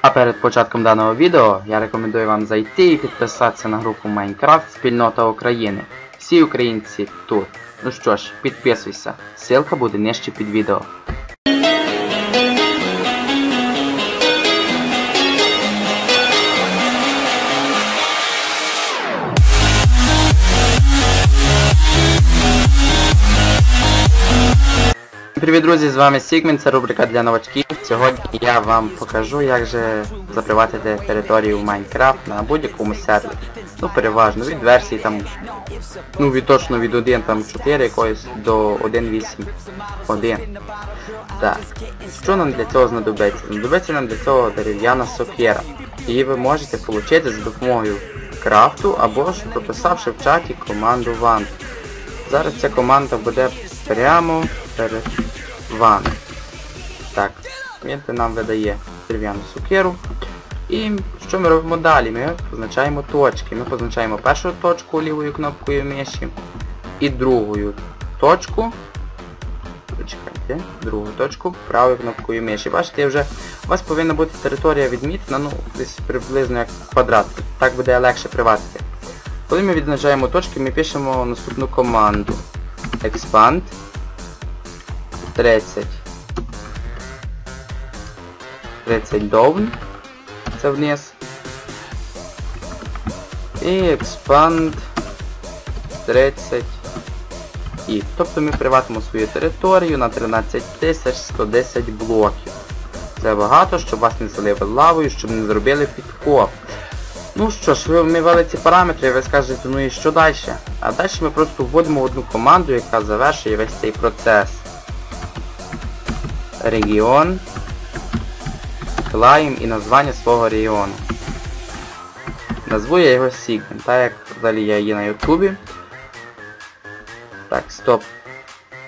А перед початком даного відео я рекомендую вам зайти і підписатися на групу Майнкрафт Спільнота України. Всі українці тут. Ну що ж, підписуйся. Ссылка буде нижче під відео. Привіт, друзі! З вами Сігмін, це рубрика для новачків. Сьогодні я вам покажу, як же заприватити територію в Майнкрафт на будь-якому сервері. Ну, переважно від версії там, ну від точно від 1 там 4 якоїсь до 1.8.1. Так. Що нам для цього знадобиться? Знадобиться нам для цього дерев'яна сокира. Її ви можете отримати за допомогою крафту або ж прописавши в чаті команду WANT. Зараз ця команда буде прямо перед вами. Так, він нам видає дерев'яну сукеру. І що ми робимо далі? Ми позначаємо точки. Ми позначаємо першу точку лівою кнопкою миші і другою точку. Почекайте, другу точку правою кнопкою миші. Бачите, вже у вас повинна бути територія відмітна, ну, десь приблизно як квадрат. Так буде легше приватити. Коли ми відзначаємо точки, ми пишемо наступну команду. Expand 30 30 down це вниз і expand 30 і. Тобто ми приватимо свою територію на 13110 блоків. Це багато, щоб вас не залили лавою, щоб не зробили підкоп. Ну що ж, ви ми ввели ці параметри, і ви скажете, ну і що далі? А далі ми просто вводимо одну команду, яка завершує весь цей процес. Регіон. Клаєм і названня свого регіону. Назву я його Sigmund, так як взагалі я є на ютубі. Так, стоп.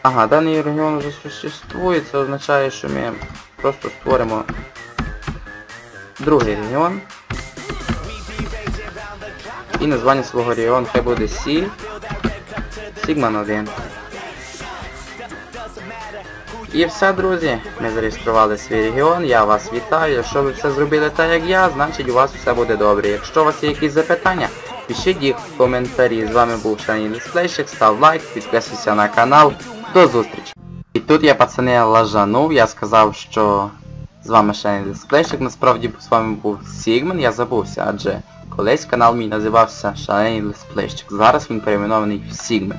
Ага, даний регіон вже существує, це означає, що ми просто створимо другий регіон. І названня свого регіону хай буде Сі. Сігман 1. І все, друзі. Ми зареєстрували свій регіон, я вас вітаю. Якщо ви все зробили так, як я, значить у вас все буде добре. Якщо у вас є якісь запитання, пишіть їх в коментарі. З вами був Шані Лесплейщик, став лайк, підписуйся на канал. До зустрічі. І тут я пацани лажанув, я сказав, що з вами Шані Лесплейщик, насправді з вами був Сігман, я забувся, адже колись канал мій називався Шалений Лесплейщик. Зараз він перейменований в Сігмен.